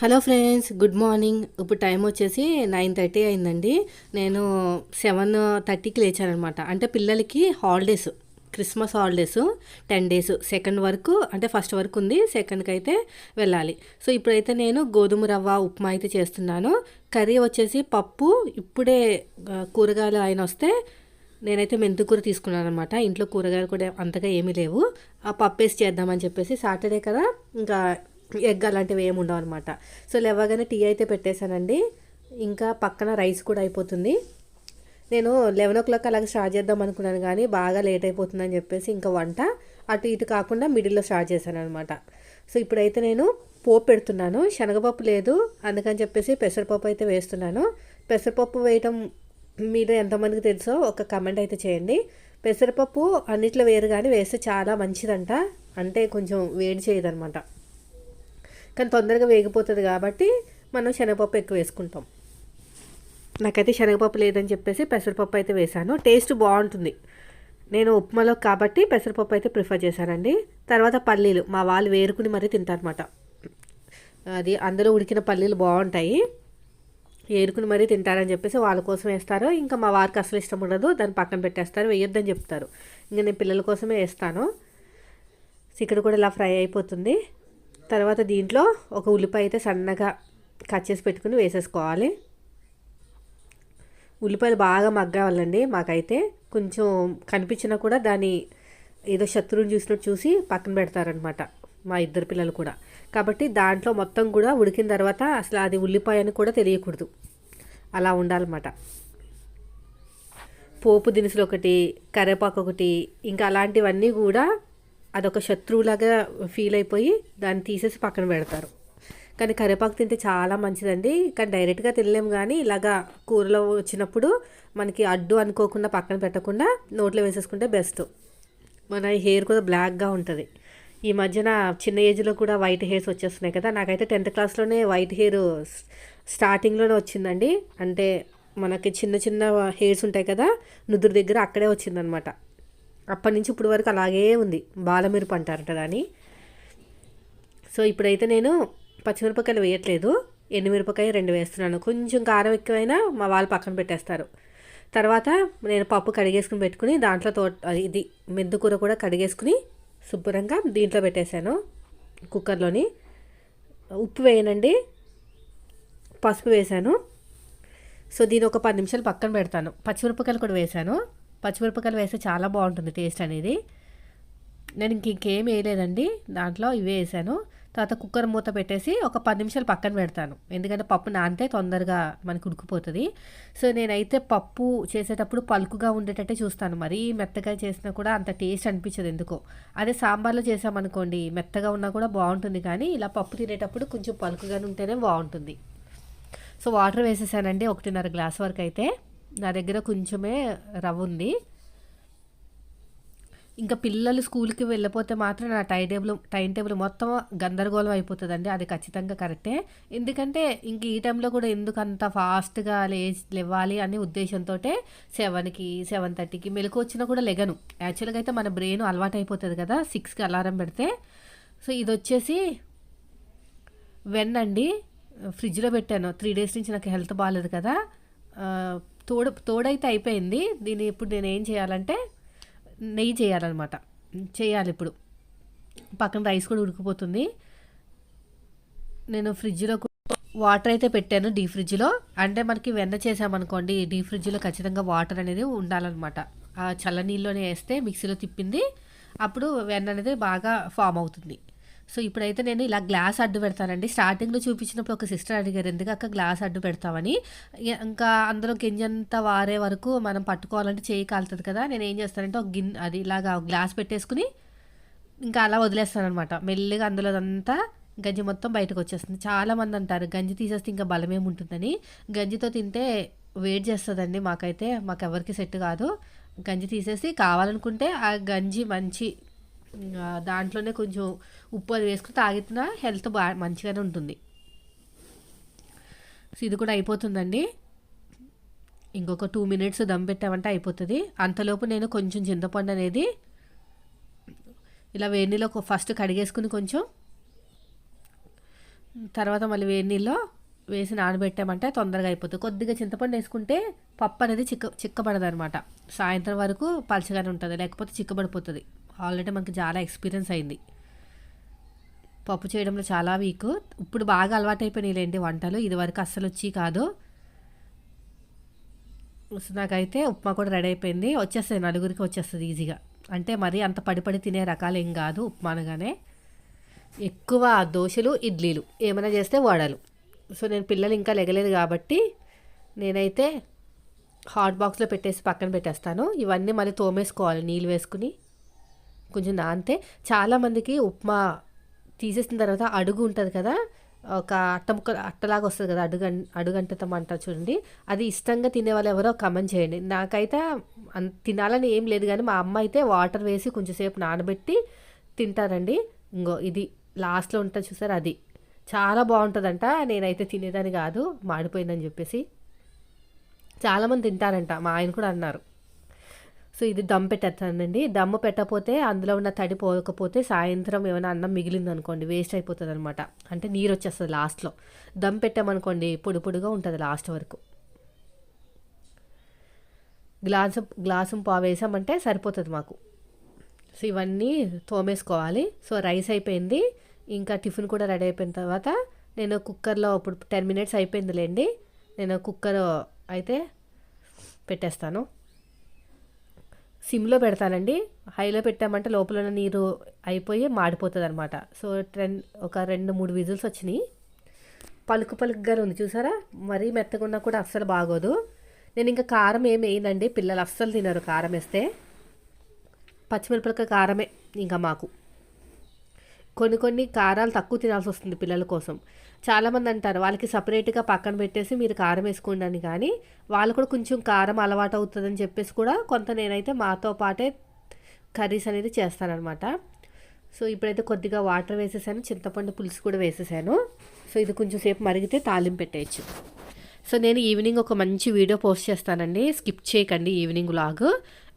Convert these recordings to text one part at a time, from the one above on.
Hello friends good morning. ఇప్పుడు time వచ్చేసి nine thirty అయిందండి. నేను సెవెన్ థర్టీకి లేచానమాట అంటే పిల్లలకి holidays Christmas holidays ten days second వరకు అంటే ఫస్ట్ వరకు ఉంది సెకండ్కి అయితే వెళ్ళాలి. సో ఇప్పుడైతే నేను గోధుమ రవ్వ ఉప్మా అయితే చేస్తున్నాను. కర్రీ వచ్చేసి పప్పు ఇప్పుడే కూరగాయలు ఆయన వస్తే నేనైతే మెంతికూర తీసుకున్నాను అనమాట ఇంట్లో కూరగాయలు కూడా అంతగా ఏమీ లేవు. ఆ పప్పు వేసి చేద్దామని చెప్పేసి సాటర్డే కదా ఇంకా ఎగ్ అలాంటివి ఏమి ఉండవు అనమాట సో లేవగానే టీ అయితే పెట్టేశానండి. ఇంకా పక్కన రైస్ కూడా అయిపోతుంది. నేను లెవెన్ ఓ క్లాక్ అలాగే స్టార్ట్ చేద్దాం అనుకున్నాను కానీ బాగా లేట్ అయిపోతుందని చెప్పేసి ఇంకా వంట అటు ఇటు కాకుండా మిడిల్లో స్టార్ట్ చేశాను అనమాట సో ఇప్పుడైతే నేను పోపు పెడుతున్నాను. శనగపప్పు లేదు. అందుకని చెప్పేసి పెసరపప్పు అయితే వేస్తున్నాను. పెసరపప్పు వేయటం మీద ఎంతమందికి తెలుసో ఒక కమెంట్ అయితే చేయండి. పెసరపప్పు అన్నిట్లో వేరు కానీ వేస్తే చాలా మంచిదంట. అంటే కొంచెం వేడి చేయదనమాట కానీ తొందరగా వేగిపోతుంది కాబట్టి మనం శనగపప్పు ఎక్కువ వేసుకుంటాం. నాకైతే శనగపప్పు లేదని చెప్పేసి పెసరపప్పు అయితే వేశాను. టేస్ట్ బాగుంటుంది. నేను ఉప్మాలో కాబట్టి పెసరపప్పు అయితే ప్రిఫర్ చేశానండి. తర్వాత పల్లీలు. మా వాళ్ళు వేరుకుని మరీ తింటారనమాట అది అందులో ఉడికిన పల్లీలు బాగుంటాయి. ఏరుకుని మరీ తింటారని చెప్పేసి వాళ్ళ కోసం వేస్తారు. ఇంకా మా వారికి అసలు ఇష్టం ఉండదు. దాన్ని పక్కన పెట్టేస్తారు. వేయొద్దని చెప్తారు. ఇంకా నేను పిల్లల కోసమే వేస్తాను. చికెన్ ఇక్కడ కూడా ఇలా ఫ్రై అయిపోతుంది. తర్వాత దీంట్లో ఒక ఉల్లిపాయ అయితే సన్నగా కట్ చేసి పెట్టుకుని వేసేసుకోవాలి. ఉల్లిపాయలు బాగా మగ్గావాలండి. మాకైతే కొంచెం కనిపించినా కూడా దాని ఏదో శత్రువుని చూసినట్టు చూసి పక్కన పెడతారనమాట మా ఇద్దరు పిల్లలు కూడా. కాబట్టి దాంట్లో మొత్తం కూడా ఉడికిన తర్వాత అసలు అది ఉల్లిపాయ అని కూడా తెలియకూడదు. అలా ఉండాలన్నమాట. పోపు దినుసులు ఒకటి కరివేపాకు ఒకటి ఇంకా అలాంటివన్నీ కూడా అదొక శత్రువులాగా ఫీల్ అయిపోయి దాన్ని తీసేసి పక్కన పెడతారు. కానీ కరివేపాకు తింటే చాలా మంచిదండి. కానీ డైరెక్ట్గా తినలేము కానీ ఇలాగా కూరలో వచ్చినప్పుడు మనకి అడ్డు అనుకోకుండా పక్కన పెట్టకుండా నోట్లో వేసేసుకుంటే బెస్ట్. మన హెయిర్ కూడా బ్లాక్గా ఉంటుంది. ఈ మధ్యన చిన్న ఏజ్లో కూడా వైట్ హెయిర్స్ వచ్చేస్తున్నాయి కదా. నాకైతే టెన్త్ క్లాస్లోనే వైట్ హెయిర్ స్టార్టింగ్లోనే వచ్చిందండి. అంటే మనకి చిన్న చిన్న హెయిర్స్ ఉంటాయి కదా నుదురు దగ్గర అక్కడే వచ్చిందనమాట. అప్పటి నుంచి ఇప్పుడు వరకు అలాగే ఉంది. బాలమిరప అంటారట దాన్ని సో ఇప్పుడైతే నేను పచ్చిమిరపకాయలు వేయట్లేదు. ఎండుమిరపకాయ రెండు వేస్తున్నాను. కొంచెం కారం ఎక్కువైనా మా వాళ్ళు పక్కన పెట్టేస్తారు. తర్వాత నేను పప్పు కడిగేసుకుని పెట్టుకుని దాంట్లో తో అది ఇది మెందుకూర కూడా కడిగేసుకుని శుభ్రంగా దీంట్లో పెట్టేశాను కుక్కర్లోని. ఉప్పు వేయనండి. పసుపు వేశాను. సో దీని ఒక పది నిమిషాలు పక్కన పెడతాను. పచ్చిమిరపకాయలు కూడా వేశాను. పచ్చిమిరపకాయలు వేస్తే చాలా బాగుంటుంది టేస్ట్ అనేది. నేను ఇంక ఇంకేం వేయలేదండి. దాంట్లో ఇవే వేసాను. తర్వాత కుక్కర్ మూత పెట్టేసి ఒక పది నిమిషాలు పక్కన పెడతాను. ఎందుకంటే పప్పు నానితే తొందరగా మనకు ఉడికిపోతుంది. సో నేనైతే పప్పు చేసేటప్పుడు పలుకుగా ఉండేటట్టే చూస్తాను. మరీ మెత్తగా చేసినా కూడా అంత టేస్ట్ అనిపించదు ఎందుకో. అదే సాంబార్లో చేసామనుకోండి మెత్తగా ఉన్నా కూడా బాగుంటుంది కానీ ఇలా పప్పు తినేటప్పుడు కొంచెం పలుకుగానే ఉంటేనే బాగుంటుంది. సో వాటర్ వేసేసానండి ఒకటిన్నర గ్లాస్ వరకు అయితే. నా దగ్గర కొంచెమే రవ్వ ఉంది. ఇంకా పిల్లలు స్కూల్కి వెళ్ళిపోతే మాత్రం నా టైం టేబుల్ టైం టేబుల్ మొత్తం గందరగోళం అయిపోతుందండి. అది ఖచ్చితంగా కరెక్టే. ఎందుకంటే ఇంక ఈ టైంలో కూడా ఎందుకు అంత ఫాస్ట్గా లేచి లేవాలి అనే ఉద్దేశంతో సెవెన్కి సెవెన్ థర్టీకి మెలకు వచ్చినా కూడా లెగను. యాక్చువల్గా అయితే మన బ్రెయిన్ అలవాటు అయిపోతుంది కదా సిక్స్కి అలారం పెడితే. సో ఇది వచ్చేసి వెన్ అండి ఫ్రిడ్జ్లో పెట్టాను. త్రీ డేస్ నుంచి నాకు హెల్త్ బాగాలేదు కదా. తోడు తోడైతే అయిపోయింది. దీన్ని ఇప్పుడు నేను ఏం చేయాలంటే నెయ్యి చేయాలన్నమాట. చేయాలి ఇప్పుడు. పక్కన రైస్ కూడా ఉడికిపోతుంది. నేను ఫ్రిడ్జ్లో వాటర్ అయితే పెట్టాను డీ ఫ్రిడ్జ్లో. అంటే మనకి వెన్న చేసామనుకోండి డీ ఫ్రిడ్జ్లో ఖచ్చితంగా వాటర్ అనేది ఉండాలన్నమాట. ఆ చల్ల నీళ్ళలోనే వేస్తే మిక్సీలో తిప్పింది. అప్పుడు వెన్న అనేది బాగా ఫామ్ అవుతుంది. సో ఇప్పుడైతే నేను ఇలా గ్లాస్ అడ్డు పెడతానండి. స్టార్టింగ్లో చూపించినప్పుడు ఒక సిస్టర్ అడిగారు ఎందుకు అక్క గ్లాస్ అడ్డు పెడతామని ఇంకా అందులో గింజంతా వారే వరకు మనం పట్టుకోవాలంటే చేయి కాలుతుంది కదా నేను ఏం చేస్తానంటే ఒక గిన్నె అది ఇలాగా గ్లాస్ పెట్టేసుకుని ఇంకా అలా వదిలేస్తాను అనమాట మెల్లిగా అందులో అంతా గంజి మొత్తం బయటకు వచ్చేస్తుంది. చాలామంది అంటారు గంజి తీసేస్తే ఇంకా బలమేముంటుందని గంజితో తింటే వెయిట్ చేస్తుందండి మాకైతే మాకు ఎవరికి సెట్ కాదు. గంజి తీసేసి కావాలనుకుంటే ఆ గంజి మంచి దాంట్లోనే కొంచెం ఉప్పు అది వేసుకుని తాగినా హెల్త్ బాగా మంచిగానే ఉంటుంది. సో ఇది కూడా అయిపోతుందండి. ఇంకొక టూ మినిట్స్ దమ్ పెట్టామంటే అయిపోతుంది. అంతలోపు నేను కొంచెం చింతపండు అనేది ఇలా వేడిలో ఫస్ట్ కడిగేసుకుని కొంచెం తర్వాత మళ్ళీ వేడి నీళ్ళు వేసి నానబెట్టామంటే తొందరగా అయిపోతుంది. కొద్దిగా చింతపండు వేసుకుంటే పప్పు అనేది చిక్క చిక్కబడదు అనమాట సాయంత్రం వరకు పలచగానే ఉంటుంది. లేకపోతే చిక్కబడిపోతుంది. ఆల్రెడీ మనకి చాలా ఎక్స్పీరియన్స్ అయింది. పప్పు చేయడంలో చాలా వీక్. ఇప్పుడు బాగా అలవాటైపోయినాయిలేండి వంటలు. ఇదివరకు అస్సలు వచ్చి కాదు. నాకైతే ఉప్మా కూడా రెడీ అయిపోయింది. వచ్చేస్తుంది నలుగురికి వచ్చేస్తుంది ఈజీగా. అంటే మరీ అంత పడిపడి తినే రకాలు ఏం కాదు ఉప్మా అనగానే. ఎక్కువ దోశలు ఇడ్లీలు ఏమైనా చేస్తే వడలు. సో నేను పిల్లలు ఇంకా లెగలేదు కాబట్టి నేనైతే హాట్ బాక్స్లో పెట్టేసి పక్కన పెట్టేస్తాను. ఇవన్నీ మళ్ళీ తోమేసుకోవాలి నీళ్ళు వేసుకుని. కొంచెం నానితే చాలామందికి ఉప్మా తీసేసిన తర్వాత అడుగు ఉంటుంది కదా ఒక అట్ట ముక్క అట్టలాగా వస్తుంది కదా అడుగు అడుగంటతం అంటారు చూడండి. అది ఇష్టంగా తినే వాళ్ళు ఎవరో కమెంట్ చేయండి. నాకైతే తినాలని ఏం లేదు కానీ మా అమ్మ అయితే వాటర్ వేసి కొంచెంసేపు నానబెట్టి తింటారండి. ఇంకో ఇది లాస్ట్లో ఉంటుంది చూసారు అది. చాలా బాగుంటుందంట నేనైతే తినేదాన్ని కాదు మాడిపోయిందని చెప్పేసి. చాలామంది తింటారంట మా ఆయన కూడా అన్నారు. సో ఇది దమ్ పెట్టేస్తానండి. దమ్ము పెట్టకపోతే అందులో ఉన్న తడి పోకపోతే సాయంత్రం ఏమైనా అన్నం మిగిలింది అనుకోండి వేస్ట్ అయిపోతుంది అనమాట అంటే నీరు వచ్చేస్తుంది లాస్ట్లో. దమ్ పెట్టామనుకోండి పొడి పొడిగా ఉంటుంది లాస్ట్ వరకు. గ్లాసు గ్లాసు పావు వేసామంటే సరిపోతుంది మాకు. సో ఇవన్నీ తోమేసుకోవాలి. సో రైస్ అయిపోయింది. ఇంకా టిఫిన్ కూడా రెడీ అయిపోయిన తర్వాత నేను కుక్కర్లో ఇప్పుడు టెన్ మినిట్స్ అయిపోయిందిలేండి. నేను కుక్కర్ అయితే పెట్టేస్తాను. సిమ్లో పెడతానండి. హైలో పెట్టామంటే లోపల ఉన్న నీరు అయిపోయి మాడిపోతుంది అనమాట సో టెన్ ఒక రెండు మూడు విజిల్స్ వచ్చినాయి. పలుకు పలుకుగా ఉంది చూసారా? మరీ మెత్తగున్నా కూడా అస్సలు బాగోదు. నేను ఇంకా కారం ఏం వేయనండి. పిల్లలు అస్సలు తినరు కారం వేస్తే. పచ్చిమిరపకాయ కారమే ఇంకా మాకు. కొన్ని కొన్ని కారాలు తక్కువ తినాల్సి వస్తుంది పిల్లల కోసం. చాలామంది అంటారు వాళ్ళకి సపరేట్గా పక్కన పెట్టేసి మీరు కారం వేసుకోండి అని కానీ వాళ్ళు కూడా కొంచెం కారం అలవాటు అవుతుందని చెప్పేసి కూడా కొంత నేనైతే మాతో పాటే కర్రీస్ అనేది చేస్తానన్నమాట. సో ఇప్పుడైతే కొద్దిగా వాటర్ వేసేసాను చింతపండు పులుసు కూడా వేసేసాను. సో ఇది కొంచెం సేపు మరిగితే తాలింపు పెట్టేయచ్చు. సో నేను ఈవినింగ్ ఒక మంచి వీడియో పోస్ట్ చేస్తానండి. స్కిప్ చేయకండి ఈవినింగ్ లాగ్.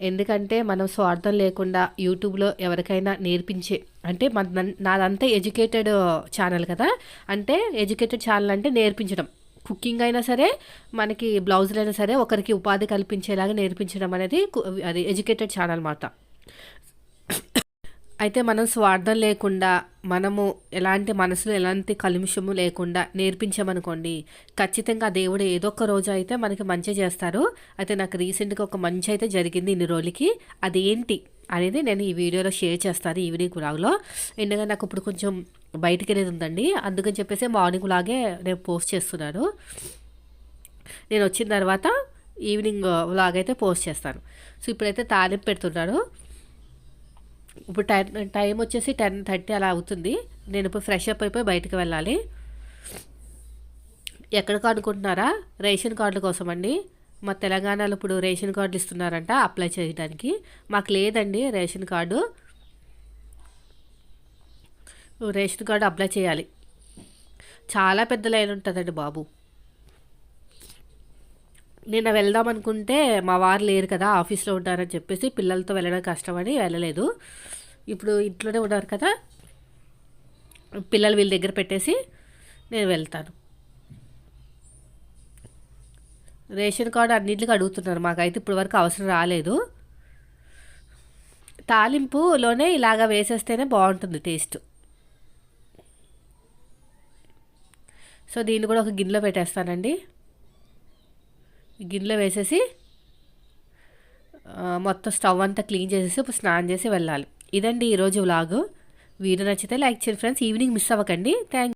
ఎందుకంటే మనం స్వార్థం లేకుండా యూట్యూబ్లో ఎవరికైనా నేర్పించే అంటే మన నాదంతా ఎడ్యుకేటెడ్ ఛానల్ కదా. అంటే ఎడ్యుకేటెడ్ ఛానల్ అంటే నేర్పించడం. కుకింగ్ అయినా సరే మనకి బ్లౌజులు అయినా సరే ఒకరికి ఉపాధి కల్పించేలాగా నేర్పించడం అనేది అది ఎడ్యుకేటెడ్ ఛానల్ మాట. అయితే మనం స్వార్థం లేకుండా మనము ఎలాంటి మనసులో ఎలాంటి కలుషము లేకుండా నేర్పించామనుకోండి ఖచ్చితంగా దేవుడు ఏదో ఒక రోజు అయితే మనకి మంచి చేస్తారు. అయితే నాకు రీసెంట్గా ఒక మంచి అయితే జరిగింది ఇన్ని రోజులకి. అదేంటి అనేది నేను ఈ వీడియోలో షేర్ చేస్తాను ఈవినింగ్ లాగ్లో ఎందుకంటే నాకు ఇప్పుడు కొంచెం బయటికి అనేది ఉందండి. అందుకని చెప్పేసి మార్నింగ్ లాగే నేను పోస్ట్ చేస్తున్నాను. నేను వచ్చిన తర్వాత ఈవినింగ్ వ్లాగ్ అయితే పోస్ట్ చేస్తాను. సో ఇప్పుడైతే తాలింపు పెడుతున్నాను ఇప్పుడు టైం టైం వచ్చేసి టెన్ థర్టీ అలా అవుతుంది. నేను ఇప్పుడు ఫ్రెష్ అప్ అయిపోయి బయటకు వెళ్ళాలి. ఎక్కడికి అనుకుంటున్నారా రేషన్ కార్డుల కోసం అండి మా తెలంగాణలో ఇప్పుడు రేషన్ కార్డులు ఇస్తున్నారంట అప్లై చేయడానికి. మాకు లేదండి ration card. Ration card apply చేయాలి. చాలా పెద్ద లైన్ ఉంటుందండి బాబు. నిన్న వెళ్దాం అనుకుంటే మా వారు లేరు కదా ఆఫీస్లో ఉంటారని చెప్పేసి పిల్లలతో వెళ్ళడం కష్టమని వెళ్ళలేదు. ఇప్పుడు ఇంట్లోనే ఉన్నారు కదా పిల్లలు వీళ్ళ దగ్గర పెట్టేసి నేను వెళ్తాను. రేషన్ కార్డు అన్నింటికి అడుగుతున్నారు మాకైతే ఇప్పటి వరకు అవసరం రాలేదు. తాలింపులోనే ఇలాగ వేసేస్తేనే బాగుంటుంది టేస్ట్. సో దీన్ని కూడా ఒక గిన్నెలో పెట్టేస్తానండి. గిన్నెలో వేసేసి మొత్తం స్టవ్ అంతా క్లీన్ చేసేసి ఇప్పుడు స్నానం చేసి వెళ్ళాలి. ఇదండి ఈరోజు వ్లాగ్. వీడియో నచ్చితే లైక్ చేయండి ఫ్రెండ్స్. ఈవినింగ్ మిస్ అవ్వకండి. థ్యాంక్